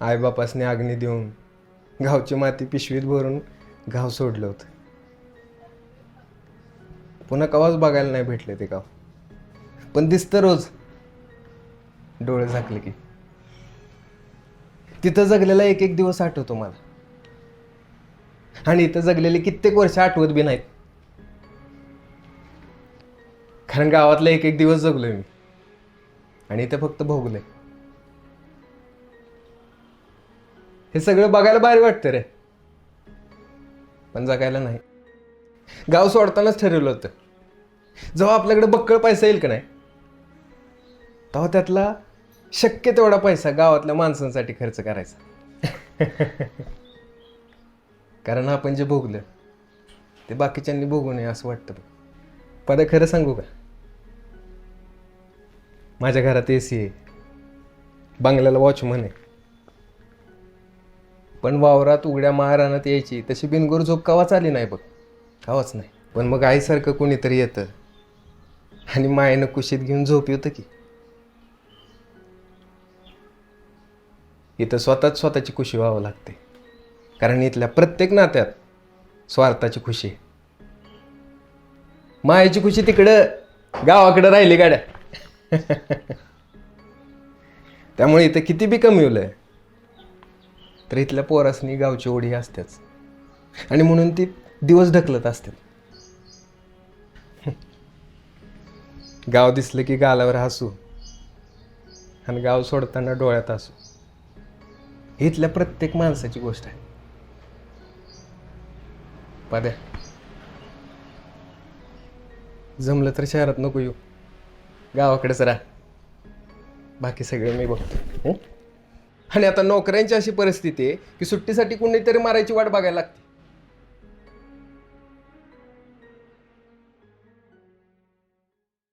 आईबापासने अग्नी देऊन गावची माती पिशवीत भरून गाव सोडलं होतं. पुन्हा कवाच बघायला नाही भेटले ते गाव. पण दिसतं रोज. डोळे झाकले की. तिथं जगलेला एक एक दिवस आठवतो मला. आणि इथं जगलेले कित्येक वर्ष आठवत बी नाहीत. कारण गावातला एक एक दिवस जगलोय मी. आणि इथं फक्त भोगलंय. हे सगळं बघायला भारी वाटतं रे. पण जगायला नाही. गाव सोडतानाच ठरवलं होतं. जेव्हा आपल्याकडे बक्कळ पैसा येईल का नाही? तेव्हा त्यातला शक्य तेवढा पैसा गावातल्या माणसांसाठी खर्च करायचा. कारण आपण जे भोगलं ते बाकीच्यांनी भोगू नये असं वाटतं पद पदा खरं सांगू का? माझ्या घरात ए सी आहे. बंगल्याला वॉचमन आहे. पण वावरात उघड्या महाराणात यायची. तशी बिनगोर झोप कवाच आली नाही बघ. कवाच नाही. पण मग आईसारखं कोणीतरी येतं. आणि मायेनं कुशीत घेऊन झोप येतं की. इथं स्वतःच स्वतःची खुशी व्हावं लागते. कारण इथल्या प्रत्येक नात्यात स्वार्थाची खुशी मायाची मायेची खुशी तिकडं गावाकडं राहिली गाड्या. त्यामुळे इथं किती बी कमी तर इथल्या पोरासनी गावची ओढी असतेच आणि म्हणून ती दिवस ढकलत असते गाव दिसलं की गालावर हसू आणि गाव सोडताना डोळ्यात असू इथल्या प्रत्येक माणसाची गोष्ट आहे. पाद्या जमलं तर शहरात नको येऊ. गावाकडेच राहा. बाकी सगळे मी बघतो. आणि आता नोकऱ्यांची अशी परिस्थिती आहे की सुट्टीसाठी कुणीतरी मारायची वाट बघायला लागते.